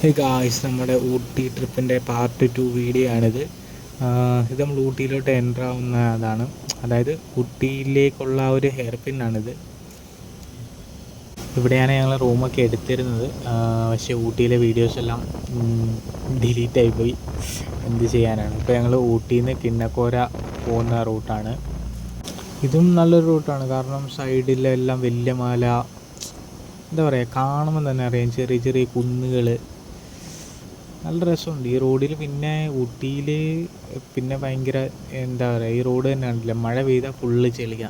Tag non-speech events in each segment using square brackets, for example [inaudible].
ഹേ guys നമ്മുടെ ഊട്ടി ട്രിപ്പിന്റെ part two video ആണിത്. ഇത് നമ്മൾ ഊട്ടിയിലോട്ട് എന്റർ ആവുന്ന അതാണ്. അതായത് ഊട്ടിയിലേക്കുള്ള ഒരു ഹെയർ പിന്നാണിത് ഇവിടെയാണ് ഞങ്ങൾ റൂമൊക്കെ എടുത്തിരുന്നത്. പക്ഷേ ഊട്ടിയിലെ വീഡിയോസ് എല്ലാം ഡിലീറ്റ് ആയിപ്പോയി എന്ത് ചെയ്യാനാണ്? ഇപ്പോൾ ഞങ്ങൾ ഊട്ടിയിൽ നിന്ന് കിണ്ണക്കോര പോകുന്ന റൂട്ടാണ് ഇതും നല്ലൊരു റൂട്ടാണ് കാരണം സൈഡിലെല്ലാം വലിയ മല എന്താ പറയുക കാണുമ്പോൾ തന്നെ അറിയാം. ചെറിയ ചെറിയ കുന്നുകൾ നല്ല രസമുണ്ട്. ഈ റോഡിൽ പിന്നെ ഊട്ടിയിൽ പിന്നെ ഭയങ്കര എന്താ പറയുക ഈ റോഡ് തന്നെ ഉണ്ടല്ലോ മഴ പെയ്താൽ ഫുള്ള് ചെളിയ.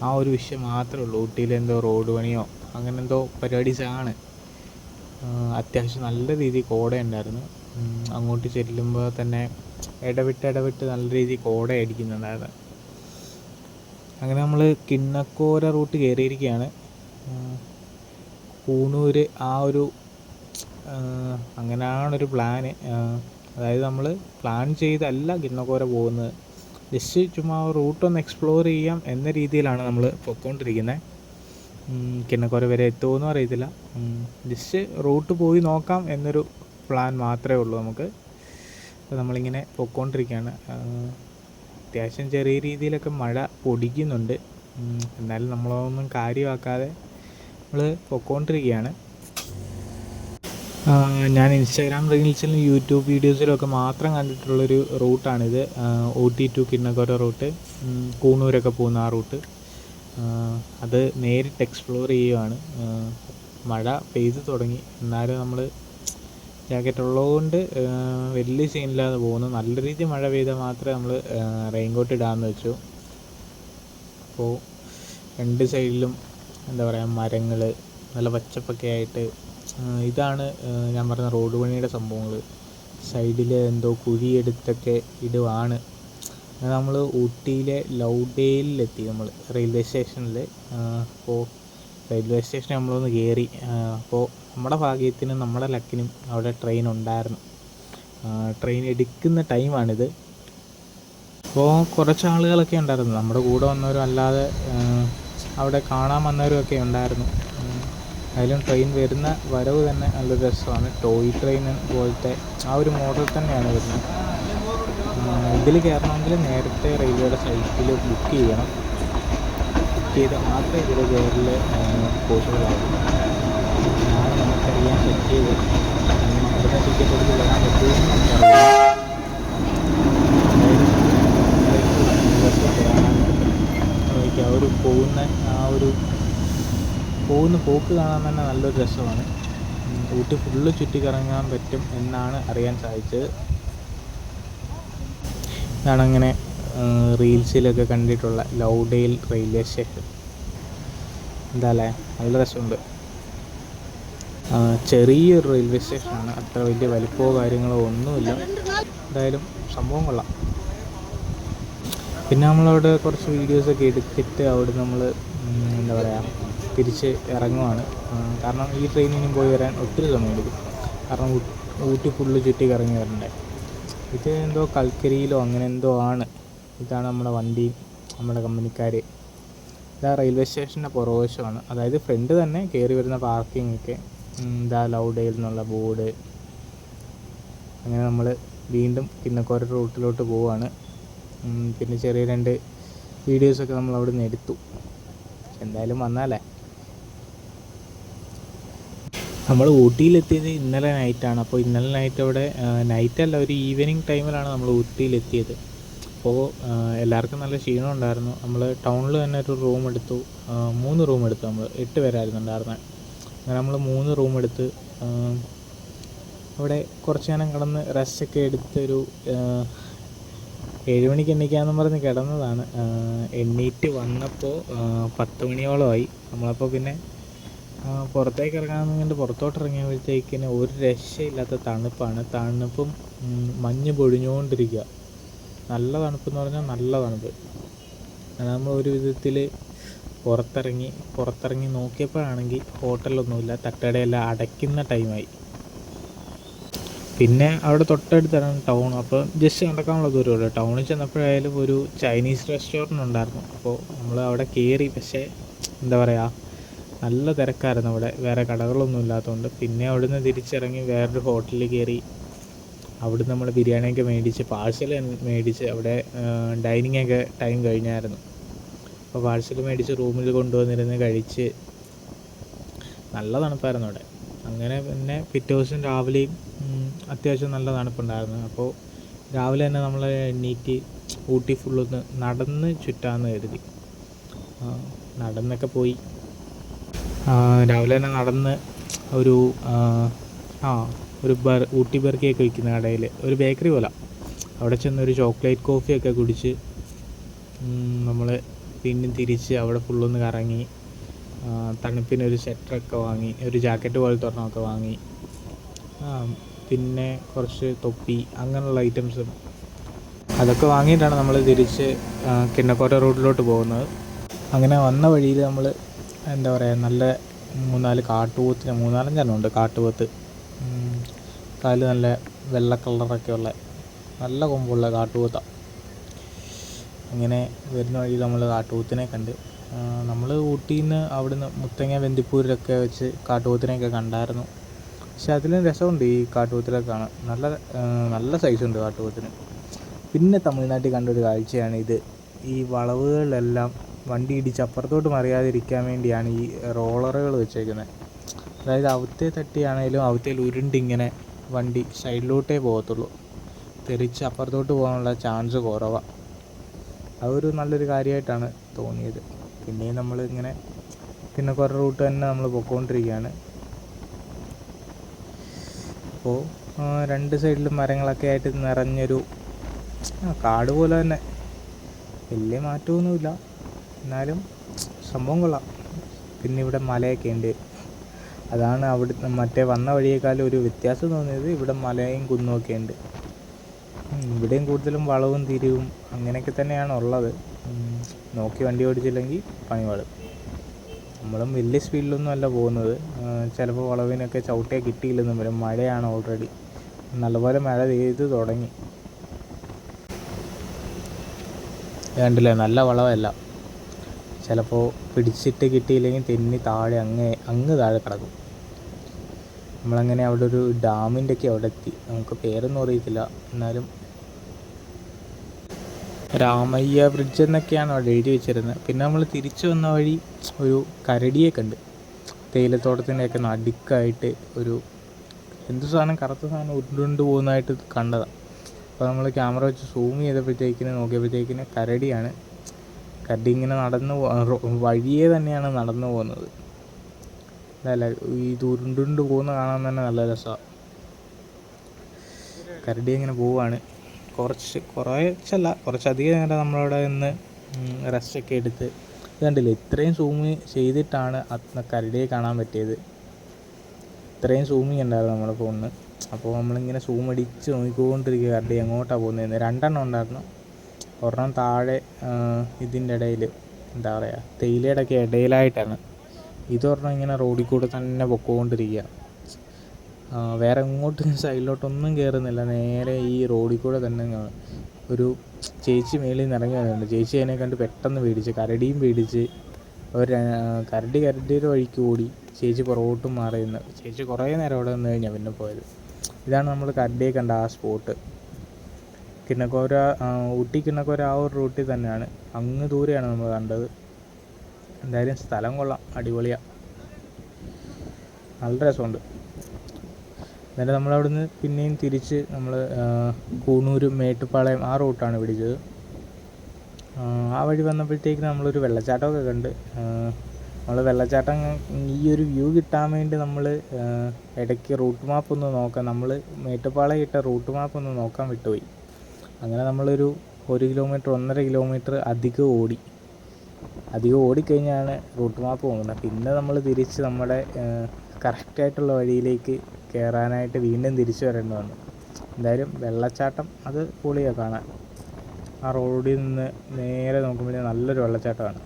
ആ ഒരു വിഷയം മാത്രമേ ഉള്ളൂ. ഊട്ടിയിൽ എന്തോ റോഡ് പണിയോ അങ്ങനെ എന്തോ പരിപാടീസാണ് അത്യാവശ്യം നല്ല രീതിയിൽ കോട ഉണ്ടായിരുന്നു. അങ്ങോട്ട് ചെല്ലുമ്പോൾ തന്നെ ഇടവിട്ട് ഇടവിട്ട് നല്ല രീതിയിൽ കോട അടിക്കുന്നുണ്ടായിരുന്നു അങ്ങനെ നമ്മൾ കിണ്ണക്കോര റൂട്ട് കയറിയിരിക്കുകയാണ് കൂണൂർ ആ ഒരു അങ്ങനെയാണൊരു പ്ലാന്. അതായത് നമ്മൾ പ്ലാൻ ചെയ്തല്ല കിണ്ണക്കോര പോകുന്നത്. ജസ്റ്റ് ചുമ്മാ റൂട്ട് ഒന്ന് എക്സ്പ്ലോർ ചെയ്യാം എന്ന രീതിയിലാണ് നമ്മൾ പൊയ്ക്കൊണ്ടിരിക്കുന്നത് കിണ്ണക്കോര വരെ എത്തുമെന്നും അറിയത്തില്ല. ജസ്റ്റ് റൂട്ട് പോയി നോക്കാം എന്നൊരു പ്ലാൻ മാത്രമേ ഉള്ളൂ നമുക്ക്. അപ്പോൾ നമ്മളിങ്ങനെ പൊയ്ക്കൊണ്ടിരിക്കുകയാണ് അത്യാവശ്യം ചെറിയ രീതിയിലൊക്കെ മഴ പൊടിക്കുന്നുണ്ട്. എന്നാലും നമ്മളതൊന്നും കാര്യമാക്കാതെ നമ്മൾ പൊയ്ക്കൊണ്ടിരിക്കുകയാണ് ഞാൻ ഇൻസ്റ്റാഗ്രാം റീൽസിലും യൂട്യൂബ് വീഡിയോസിലും ഒക്കെ മാത്രം കണ്ടിട്ടുള്ളൊരു റൂട്ടാണിത്. ഒ ടി കിണ്ണക്കോര റൂട്ട് കൂണൂരൊക്കെ പോകുന്ന ആ റൂട്ട്. അത് നേരിട്ട് എക്സ്പ്ലോർ ചെയ്യുവാണ്. മഴ പെയ്ത് തുടങ്ങി. എന്നാലും നമ്മൾ ജാക്കറ്റ് ഉള്ളതുകൊണ്ട് വലിയ സീനില്ലാതെ പോകുന്നു. നല്ല രീതിയിൽ മഴ പെയ്താൽ മാത്രമേ നമ്മൾ റെയിൻകോട്ട് ഇടാമെന്ന് വെച്ചു. അപ്പോൾ രണ്ട് സൈഡിലും എന്താ പറയുക മരങ്ങൾ നല്ല പച്ചപ്പൊക്കെ ആയിട്ട് ഇതാണ് ഞാൻ പറഞ്ഞ റോഡ് പണിയുടെ സംഭവങ്ങൾ സൈഡിൽ എന്തോ കുഴിയെടുത്തൊക്കെ ഇടുവാണ്. നമ്മൾ ഊട്ടിയിലെ ലൗഡേലെത്തി നമ്മൾ റെയിൽവേ സ്റ്റേഷനിൽ അപ്പോൾ റെയിൽവേ സ്റ്റേഷൻ നമ്മളൊന്ന് കയറി അപ്പോൾ നമ്മുടെ ഭാഗ്യത്തിനും നമ്മുടെ ലക്കിനും അവിടെ ട്രെയിൻ ഉണ്ടായിരുന്നു. ട്രെയിൻ എടുക്കുന്ന ടൈമാണിത്. അപ്പോൾ കുറച്ച് ആളുകളൊക്കെ ഉണ്ടായിരുന്നു. നമ്മുടെ കൂടെ വന്നവരും അല്ലാതെ അവിടെ കാണാൻ വന്നവരും ഒക്കെ ഉണ്ടായിരുന്നു. അതിലും ട്രെയിൻ വരുന്ന വരവ് തന്നെ നല്ല രസമാണ്. ടോയ് ട്രെയിൻ പോലത്തെ ആ ഒരു മോഡൽ തന്നെയാണ് വരുന്നത്. ഇതിൽ കയറണമെങ്കിൽ നേരത്തെ റെയിൽവേയുടെ സൈറ്റിൽ ബുക്ക് ചെയ്യണം. ബുക്ക് ചെയ്ത് മാത്രമേ ഇതിൽ കയറിൽ പോസിബിളാകും നാളെ നമുക്കറിയാൻ സെറ്റ് ചെയ്ത് ടിക്കറ്റ് എടുത്ത് വരാൻ പറ്റുമെന്ന് നമുക്കറിയാം നോക്കിയാൽ ആ ഒരു പോകുന്ന ആ ഒരു പോകുന്ന പോക്ക് കാണാൻ തന്നെ നല്ലൊരു രസമാണ്. ഊട്ടി ഫുള്ള് ചുറ്റിക്കറങ്ങാൻ പറ്റും എന്നാണ് അറിയാൻ സാധിച്ചത്. അങ്ങനെ റീൽസിലൊക്കെ കണ്ടിട്ടുള്ള ലൗഡെയിൽ റെയിൽവേ സ്റ്റേഷൻ. എന്താ അല്ലേ നല്ല രസമുണ്ട്. ചെറിയൊരു റെയിൽവേ സ്റ്റേഷനാണ്. അത്ര വലിയ വലിപ്പമോ കാര്യങ്ങളോ ഒന്നുമില്ല. എന്തായാലും സംഭവം കൊള്ളാം. പിന്നെ നമ്മളവിടെ കുറച്ച് വീഡിയോസൊക്കെ എടുത്തിട്ട് അവിടെ നമ്മൾ എന്താ പറയുക തിരിച്ച് ഇറങ്ങുവാണ്. കാരണം ഈ ട്രെയിനിനും പോയി വരാൻ ഒത്തിരി സമയമെടുക്കും. കാരണം ഊട്ടി ഫുള്ള് ചുറ്റി കറങ്ങി വരണ്ടേ. ഇത് എന്തോ കൽക്കരിയിലോ അങ്ങനെ എന്തോ ആണ്. ഇതാണ് നമ്മുടെ വണ്ടി നമ്മുടെ കമ്പനിക്കാർ ഇതാ റെയിൽവേ സ്റ്റേഷന്റെ പുറവശമാണ് അതായത് ഫ്രണ്ട് തന്നെ കയറി വരുന്ന പാർക്കിംഗ് ഒക്കെ. ഇതാ ലൗഡേൽ എന്നുള്ള ബോർഡ്. അങ്ങനെ നമ്മൾ വീണ്ടും കിന്നക്കോര റൂട്ടിലോട്ട് പോവാണ്. പിന്നെ ചെറിയ രണ്ട് വീഡിയോസൊക്കെ നമ്മൾ അവിടെ നിന്ന് എടുത്തു. എന്തായാലും വന്നാലേ. നമ്മൾ ഊട്ടിയിലെത്തിയത് ഇന്നലെ നൈറ്റാണ് അപ്പോൾ ഇന്നലെ നൈറ്റ് അവിടെ നൈറ്റ് അല്ല ഒരു ഈവനിങ് ടൈമിലാണ് നമ്മൾ ഊട്ടിയിലെത്തിയത്. അപ്പോൾ എല്ലാവർക്കും നല്ല ക്ഷീണം ഉണ്ടായിരുന്നു. നമ്മൾ ടൗണിൽ തന്നെ ഒരു റൂം എടുത്തു. മൂന്ന് റൂം എടുത്തു നമ്മൾ എട്ട് പേരായിരുന്നു ഉണ്ടായിരുന്നത് അങ്ങനെ നമ്മൾ മൂന്ന് റൂം എടുത്ത് അവിടെ കുറച്ച് നേരം കിടന്ന് റെസ്റ്റൊക്കെ എടുത്തൊരു ഏഴ് മണിക്ക് എണീക്കാമെന്ന് പറഞ്ഞ് കിടന്നതാണ്. എണ്ണീറ്റ് വന്നപ്പോൾ പത്ത് മണിയോളമായി നമ്മളപ്പോൾ പിന്നെ പുറത്തേക്ക് ഇറങ്ങാമെന്ന് കണ്ട് പുറത്തോട്ട് ഇറങ്ങിയപ്പോഴത്തേക്കിന് ഒരു രക്ഷയില്ലാത്ത തണുപ്പാണ്. തണുപ്പും മഞ്ഞ് പൊഴിഞ്ഞുകൊണ്ടിരിക്കുക നല്ല തണുപ്പെന്ന് പറഞ്ഞാൽ നല്ല തണുപ്പ്. നമ്മൾ ഒരു വിധത്തിൽ പുറത്തിറങ്ങി പുറത്തിറങ്ങി നോക്കിയപ്പോഴാണെങ്കിൽ ഹോട്ടലൊന്നുമില്ല. തട്ടുകടയെല്ലാം അടയ്ക്കുന്ന ടൈമായി. പിന്നെ അവിടെ തൊട്ടടുത്താണ് ടൗൺ. അപ്പോൾ ജസ്റ്റ് നടക്കാനുള്ള ദൂരമുള്ളൂ ടൗണിൽ ചെന്നപ്പോഴായാലും ഒരു ചൈനീസ് റെസ്റ്റോറന്റ് ഉണ്ടായിരുന്നു. അപ്പോൾ നമ്മൾ അവിടെ കയറി. പക്ഷേ എന്താ പറയുക നല്ല തിരക്കായിരുന്നു അവിടെ. വേറെ കടകളൊന്നും ഇല്ലാത്തതുകൊണ്ട് പിന്നെ അവിടുന്ന് തിരിച്ചിറങ്ങി വേറൊരു ഹോട്ടലിൽ കയറി. അവിടെ നമ്മൾ ബിരിയാണിയൊക്കെ മേടിച്ച് പാഴ്സൽ മേടിച്ച് അവിടെ ഡൈനിങ് ഒക്കെ ടൈം കഴിഞ്ഞായിരുന്നു. അപ്പോൾ പാഴ്സൽ മേടിച്ച് റൂമിൽ കൊണ്ടുവന്നിരുന്ന് കഴിച്ച് നല്ല തണുപ്പായിരുന്നു അവിടെ. അങ്ങനെ പിന്നെ പിറ്റേ ദിവസം രാവിലെയും അത്യാവശ്യം നല്ല തണുപ്പുണ്ടായിരുന്നു. അപ്പോൾ രാവിലെ തന്നെ നമ്മൾ എണ്ണീറ്റ് ഊട്ടി ഫുള്ളൊന്ന് നടന്ന് ചുറ്റാമെന്ന് കരുതി. നടന്നൊക്കെ പോയി. രാവിലെ തന്നെ നടന്ന് ഒരു ആ, ഒരു ബർ ഊട്ടി ബർക്കിയൊക്കെ വിൽക്കുന്ന കടയിൽ ഒരു ബേക്കറി പോലെ. അവിടെ ചെന്ന് ഒരു ചോക്ലേറ്റ് കോഫിയൊക്കെ കുടിച്ച് നമ്മൾ പിന്നെ തിരിച്ച് അവിടെ ഫുള്ളൊന്ന് കറങ്ങി തണുപ്പിന് ഒരു സ്വെറ്ററൊക്കെ വാങ്ങി ഒരു ജാക്കറ്റ് പോലത്തെ ഒരെണ്ണമൊക്കെ വാങ്ങി പിന്നെ കുറച്ച് തൊപ്പി അങ്ങനെയുള്ള ഐറ്റംസും. അതൊക്കെ വാങ്ങിയിട്ടാണ് നമ്മൾ തിരിച്ച് കിണ്ണക്കോട്ട റോഡിലോട്ട് പോകുന്നത്. അങ്ങനെ വന്ന വഴിയിൽ നമ്മൾ എന്താ പറയുക നല്ല മൂന്നാൽ കാട്ടുപോത്തിന് മൂന്നാലഞ്ചെണ്ണം ഉണ്ട് കാട്ടുപോത്ത്. കാൽ നല്ല വെള്ള കളറൊക്കെ ഉള്ള നല്ല കൊമ്പുള്ള കാട്ടുപോത്താണ് അങ്ങനെ വരുന്ന വഴി നമ്മൾ കാട്ടുപോത്തിനെ കണ്ട്. നമ്മൾ ഊട്ടിയിൽ നിന്ന് അവിടുന്ന് മുത്തങ്ങ വെന്തിപ്പൂരിലൊക്കെ വെച്ച് കാട്ടുപോത്തിനെയൊക്കെ കണ്ടായിരുന്നു. പക്ഷെ അതിലും രസമുണ്ട് ഈ കാട്ടുപോത്തിലൊക്കെ കാണാൻ. നല്ല നല്ല സൈസുണ്ട് കാട്ടുപോത്തിന്. പിന്നെ തമിഴ്നാട്ടിൽ കണ്ടൊരു കാഴ്ചയാണ് ഇത്. ഈ വളവുകളിലെല്ലാം വണ്ടി ഇടിച്ച് അപ്പുറത്തോട്ട് മറിയാതിരിക്കാൻ വേണ്ടിയാണ് ഈ റോളറുകൾ വെച്ചേക്കുന്നത്. അതായത് അവത്തെ തട്ടിയാണേലും അവത്തേൽ ഉരുണ്ടിങ്ങനെ വണ്ടി സൈഡിലോട്ടേ പോകത്തുള്ളൂ. തെറിച്ച് അപ്പുറത്തോട്ട് പോകാനുള്ള ചാൻസ് കുറവാണ് അതൊരു നല്ലൊരു കാര്യമായിട്ടാണ് തോന്നിയത്. പിന്നെയും നമ്മൾ ഇങ്ങനെ പിന്നെ കുറേ റൂട്ട് തന്നെ നമ്മൾ പൊക്കോണ്ടിരിക്കുകയാണ്. അപ്പോൾ രണ്ട് സൈഡിലും മരങ്ങളൊക്കെ ആയിട്ട് നിറഞ്ഞൊരു കാട് പോലെ തന്നെ. വലിയ മാറ്റമൊന്നുമില്ല. എന്നാലും സംഭവം കൊള്ളാം. പിന്നെ ഇവിടെ മലയൊക്കെ ഉണ്ട്. അതാണ് അവിടെ മറ്റേ വന്ന വഴിയേക്കാളും ഒരു വ്യത്യാസം തോന്നിയത് ഇവിടെ മലയും കുന്നുമൊക്കെ ഉണ്ട്. ഇവിടെയും കൂടുതലും വളവും തിരിവും അങ്ങനെയൊക്കെ തന്നെയാണ് ഉള്ളത്. നോക്കി വണ്ടി ഓടിച്ചില്ലെങ്കിൽ പണി പാടും നമ്മളും വലിയ സ്പീഡിലൊന്നും അല്ല പോകുന്നത്. ചിലപ്പോൾ വളവിനൊക്കെ ചവിട്ടിയാൽ കിട്ടിയില്ലെന്നും വരും. മഴയാണ് ഓൾറെഡി നല്ലപോലെ മഴ പെയ്ത് തുടങ്ങി. കണ്ടില്ലേ? നല്ല വളവല്ല. ചിലപ്പോൾ പിടിച്ചിട്ട് കിട്ടിയില്ലെങ്കിൽ തെന്നി താഴെ അങ്ങ് അങ്ങ് താഴെ കിടക്കും. നമ്മളങ്ങനെ അവിടെ ഒരു ഡാമിന്റെ ഒക്കെ അവിടെ എത്തി. നമുക്ക് പേരൊന്നും അറിയത്തില്ല. എന്നാലും രാമയ്യ ബ്രിഡ്ജ് എന്നൊക്കെയാണ് അവിടെ എഴുതി വെച്ചിരുന്നത്. പിന്നെ നമ്മൾ തിരിച്ചു വന്ന വഴി ഒരു കരടിയെ കണ്ട് തേയിലത്തോട്ടത്തിന്റെയൊക്കെ നടുക്കായിട്ട് ഒരു എന്ത് സാധനം കറുത്ത സാധനം ഉരുണ്ടുകൊണ്ട് പോകുന്നതായിട്ട് കണ്ടതാണ് അപ്പോൾ നമ്മൾ ക്യാമറ വെച്ച് സൂം ചെയ്തപ്പോഴത്തേക്കിന് നോക്കിയപ്പോഴത്തേക്കിന് കരടിയാണ്. കരടി ഇങ്ങനെ നടന്നു വഴിയേ തന്നെയാണ് നടന്നു പോകുന്നത്. അല്ല ഈ ഉരുണ്ടുണ്ട് പോകുന്ന കാണാൻ തന്നെ നല്ല രസമാണ് കരടി ഇങ്ങനെ പോവാണ്. കുറച്ച് കുറച്ചല്ല കുറച്ചധികം നേരം നമ്മളവിടെ നിന്ന് റെസ്റ്റൊക്കെ എടുത്ത് കണ്ടില്ലേ ഇത്രയും സൂമ് ചെയ്തിട്ടാണ് ആ കരടിയെ കാണാൻ പറ്റിയത്. ഇത്രയും സൂമിങ് ഉണ്ടായിരുന്നു നമ്മുടെ ഫോണിന് അപ്പോൾ നമ്മളിങ്ങനെ സൂം അടിച്ച് നോക്കിക്കൊണ്ടിരിക്കുക കരടി എങ്ങോട്ടാണ് പോകുന്നതെന്ന്. രണ്ടെണ്ണം ഉണ്ടായിരുന്നു. ഒരെണ്ണം താഴെ ഇതിന്റെ ഇടയിൽ എന്താ പറയുക തേയിലയുടെ ഒക്കെ ഇടയിലായിട്ടാണ്. ഇതൊരെണ്ണം ഇങ്ങനെ റോഡിൽ കൂടെ തന്നെ പൊക്കോണ്ടിരിക്കുക വേറെ എങ്ങോട്ടും [laughs] സൈഡിലോട്ടൊന്നും കയറുന്നില്ല നേരെ ഈ റോഡിൽ കൂടെ തന്നെ ഒരു ചേച്ചി മേളിൽ നിന്ന് ഇറങ്ങി വന്നിട്ടുണ്ട്. ചേച്ചി അതിനെ കണ്ട് പെട്ടെന്ന് പേടിച്ച് കരടിയും പേടിച്ച് ഒരു കരടി കരടിയുടെ വഴിക്ക് ഓടി ചേച്ചി പുറകോട്ടും മാറി നിന്ന്. ചേച്ചി കുറേ നേരം അവിടെ നിന്ന് കഴിഞ്ഞാൽ പിന്നെ പോയത്. ഇതാണ് നമ്മൾ കരടിയെ കണ്ട ആ സ്പോട്ട്. കിണ്ണക്കോര ഊട്ടി കിണ്ണക്കോര ആ ഒരു റൂട്ടിൽ തന്നെയാണ്. അങ്ങ് ദൂരെയാണ് നമ്മൾ കണ്ടത്. എന്തായാലും സ്ഥലം കൊള്ളാം. അടിപൊളിയാണ് നല്ല രസമുണ്ട്. എന്നിട്ട് നമ്മൾ അവിടുന്ന് പിന്നെയും തിരിച്ച് നമ്മൾ കൂണൂരും മേട്ടുപ്പാളയം ആ റൂട്ടാണ് പിടിച്ചത്. ആ വഴി വന്നപ്പോഴത്തേക്ക് നമ്മളൊരു വെള്ളച്ചാട്ടമൊക്കെ കണ്ട് നമ്മൾ വെള്ളച്ചാട്ടം ഈ ഒരു വ്യൂ കിട്ടാൻ വേണ്ടി നമ്മൾ ഇടയ്ക്ക് റൂട്ട് മാപ്പ് ഒന്ന് നോക്കാം നമ്മൾ മേട്ടുപ്പാളയം ഇട്ട റൂട്ട് മാപ്പ് ഒന്ന് നോക്കാൻ വിട്ടുപോയി. അങ്ങനെ നമ്മളൊരു ഒരു കിലോമീറ്റർ ഒന്നര കിലോമീറ്റർ അധികം ഓടി. അധികം ഓടിക്കഴിഞ്ഞാണ് റൂട്ട് മാപ്പ് പോകുന്നത്. പിന്നെ നമ്മൾ തിരിച്ച് നമ്മുടെ കറക്റ്റായിട്ടുള്ള വഴിയിലേക്ക് കയറാനായിട്ട് വീണ്ടും തിരിച്ചു വരേണ്ടി വന്നു എന്തായാലും വെള്ളച്ചാട്ടം അത് പൊളിയാണ് കാണാൻ. ആ റോഡിൽ നിന്ന് നേരെ നോക്കുമ്പോൾ നല്ലൊരു വെള്ളച്ചാട്ടമാണ്.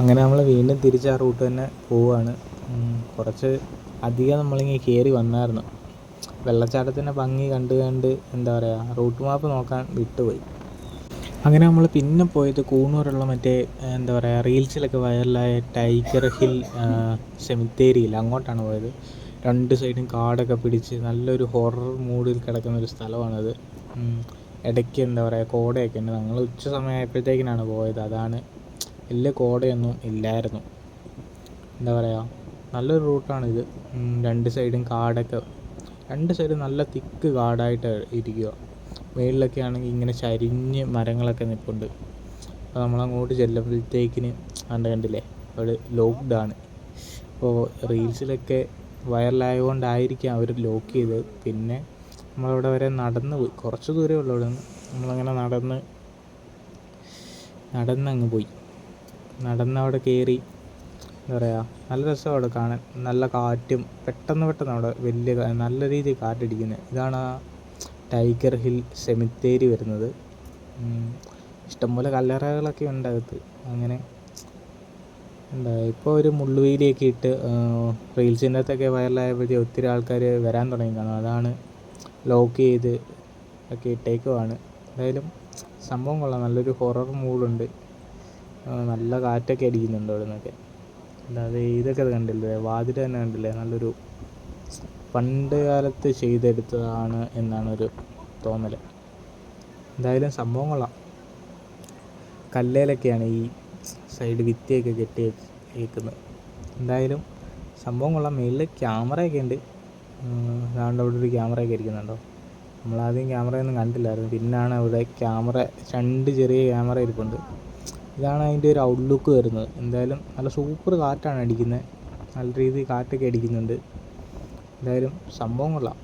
അങ്ങനെ നമ്മൾ വീണ്ടും തിരിച്ച് ആ റൂട്ട് തന്നെ പോവുകയാണ് കുറച്ച് അധികം നമ്മളിങ്ങനെ കയറി വന്നായിരുന്നു. വെള്ളച്ചാട്ടത്തിന്റെ ഭംഗി കണ്ട് കണ്ട് എന്താ പറയുക റൂട്ട് മാപ്പ് നോക്കാൻ വിട്ടുപോയി. അങ്ങനെ നമ്മൾ പിന്നെ പോയത് കൂണൂരുള്ള മറ്റേ എന്താ പറയുക റീൽസിലൊക്കെ വൈറലായ ടൈഗർ ഹിൽ സെമിത്തേരിയിൽ അങ്ങോട്ടാണ് പോയത്. രണ്ട് സൈഡും കാടൊക്കെ പിടിച്ച് നല്ലൊരു ഹൊറർ മൂഡിൽ കിടക്കുന്ന ഒരു സ്ഥലമാണത്. ഇടയ്ക്ക് എന്താ പറയുക കോടയൊക്കെ ഉണ്ട്. ഞങ്ങൾ ഉച്ച സമയമായപ്പോഴത്തേക്കിനാണ് പോയത്. അതാണ് വലിയ കോടയൊന്നും ഇല്ലായിരുന്നു. എന്താ പറയുക നല്ലൊരു റൂട്ടാണിത് രണ്ട് സൈഡും കാടൊക്കെ രണ്ട് സൈഡും നല്ല തിക്ക് കാടായിട്ട് ഇരിക്കുക മേളിലൊക്കെ ആണെങ്കിൽ ഇങ്ങനെ ചരിഞ്ഞ് മരങ്ങളൊക്കെ നിൽപ്പുണ്ട് അപ്പോൾ നമ്മളങ്ങോട്ട് ചെല്ലുമ്പോഴത്തേക്കിന് കണ്ട കണ്ടില്ലേ? അവിടെ ആണ്. അപ്പോൾ റീൽസിലൊക്കെ വൈറലായതുകൊണ്ടായിരിക്കാം അവർ ലോക്ക് ചെയ്തത്. പിന്നെ നമ്മളവിടെ വരെ നടന്ന് പോയി. കുറച്ച് ദൂരമേ ഉള്ളൂ അവിടെ നിന്ന് നമ്മളങ്ങനെ നടന്ന് നടന്നങ്ങ് പോയി. നടന്ന് അവിടെ കയറി എന്താ പറയുക നല്ല രസമാണ് കാണാൻ. നല്ല കാറ്റും പെട്ടെന്ന് പെട്ടെന്ന് അവിടെ വലിയ നല്ല രീതിയിൽ കാറ്റടിക്കുന്നത് ഇതാണ് ടൈഗർ ഹിൽ സെമിത്തേരി വരുന്നത്. ഇഷ്ടംപോലെ കല്ലറകളൊക്കെ ഉണ്ട് അകത്ത്. അങ്ങനെ എന്താ ഇപ്പോൾ ഒരു മുള്ളുവേലിയൊക്കെ ഇട്ട് റീൽസിന്റെ അകത്തൊക്കെ വൈറലായപ്പോഴത്തേ ഒത്തിരി ആൾക്കാർ വരാൻ തുടങ്ങി കാണും. അതാണ് ലോക്ക് ചെയ്ത് ഒക്കെ ഇട്ടേക്കുവാണ്. എന്തായാലും സംഭവം കൊള്ളാം. നല്ലൊരു ഹൊറർ മൂഡുണ്ട്. നല്ല കാറ്റൊക്കെ അടിക്കുന്നുണ്ട് അവിടെ നിന്നൊക്കെ അല്ലാതെ ഇതൊക്കെ കണ്ടില്ലേ? വാതിൽ തന്നെ കണ്ടില്ലേ? നല്ലൊരു പണ്ട് കാലത്ത് ചെയ്തെടുത്തതാണ് എന്നാണ് ഒരു തോന്നൽ എന്തായാലും സംഭവം കൊള്ളാം. കല്ലേലൊക്കെയാണ് ഈ സൈഡ് വിത്തിയൊക്കെ കെട്ടി വെക്കുന്നത് എന്തായാലും സംഭവം കൊള്ളാം. മേളിൽ ക്യാമറയൊക്കെ ഉണ്ട്. അതാണ്ട് അവിടെ ഒരു ക്യാമറയൊക്കെ ഇരിക്കുന്നുണ്ടോ? നമ്മളാദ്യം ക്യാമറയൊന്നും കണ്ടില്ലായിരുന്നു. പിന്നാണ് അവിടെ ക്യാമറ രണ്ട് ചെറിയ ക്യാമറ ഇരിപ്പുണ്ട്. ഇതാണ് അതിന്റെ ഒരു ഔട്ട്ലുക്ക് വരുന്നത്. എന്തായാലും നല്ല സൂപ്പർ കാറ്റാണ് അടിക്കുന്നത്. നല്ല രീതിയിൽ കാറ്റൊക്കെ അടിക്കുന്നുണ്ട്. എന്തായാലും സംഭവം കൊള്ളാം.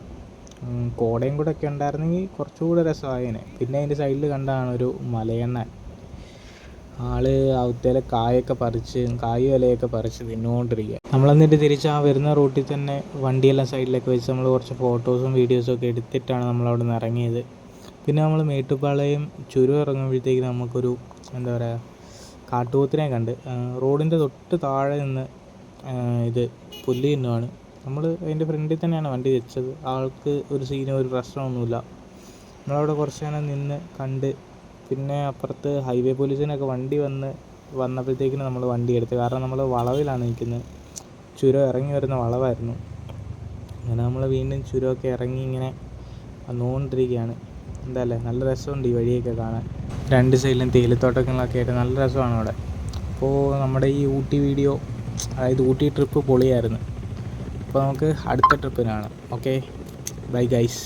കോടയും കൂടെ ഒക്കെ ഉണ്ടായിരുന്നെങ്കിൽ കുറച്ചുകൂടെ രസമായേനെ. പിന്നെ അതിന്റെ സൈഡിൽ കണ്ടാണ് ഒരു മലയണ്ണൻ. ആൾ അവിടുത്തെ കായൊക്കെ പറിച്ച് കായ് ഇലയൊക്കെ പറിച്ച് തിന്നുകൊണ്ടിരിക്കുക നമ്മൾ എന്നിട്ട് തിരിച്ച് ആ വരുന്ന റൂട്ടിൽ തന്നെ വണ്ടിയെല്ലാം സൈഡിലൊക്കെ വെച്ച് നമ്മൾ കുറച്ച് ഫോട്ടോസും വീഡിയോസും ഒക്കെ എടുത്തിട്ടാണ് നമ്മൾ അവിടെ നിന്ന് ഇറങ്ങിയത്. പിന്നെ നമ്മൾ മേട്ടുപ്പാളയം ചുരം ഇറങ്ങുമ്പോഴത്തേക്ക് നമുക്കൊരു എന്താ പറയുക കാട്ടുപോത്തിനെ കണ്ട് റോഡിന്റെ തൊട്ട് താഴെ നിന്ന് ഇത് പുല്ല് തിന്നുവാണ് നമ്മൾ അതിന്റെ ഫ്രണ്ടിൽ തന്നെയാണ് വണ്ടി വെച്ചത്. ആൾക്ക് ഒരു സീനോ ഒരു പ്രശ്നമൊന്നുമില്ല. നമ്മളവിടെ കുറച്ച് നേരം നിന്ന് കണ്ട് പിന്നെ അപ്പുറത്ത് ഹൈവേ പോലീസിനൊക്കെ വണ്ടി വന്ന് വന്നപ്പോഴത്തേക്കിനും നമ്മൾ വണ്ടി എടുത്ത് കാരണം നമ്മൾ വളവിലാണ് നിൽക്കുന്നത്. ചുരം ഇറങ്ങി വരുന്ന വളവായിരുന്നു. അങ്ങനെ നമ്മൾ വീണ്ടും ചുരമൊക്കെ ഇറങ്ങി ഇങ്ങനെ വന്നുകൊണ്ടിരിക്കുകയാണ്. എന്താല്ലേ നല്ല രസമുണ്ട് ഈ വഴിയൊക്കെ കാണാൻ. രണ്ട് സൈഡിലും തേയിലത്തോട്ടങ്ങളൊക്കെ ആയിട്ട് നല്ല രസമാണ് അവിടെ. അപ്പോൾ നമ്മുടെ ഈ ഊട്ടി വീഡിയോ അതായത് ഊട്ടി ട്രിപ്പ് പൊളിയായിരുന്നു. അപ്പോൾ നമുക്ക് അടുത്ത ട്രിപ്പിനാണ് ഓക്കെ ബൈ ഗൈസ്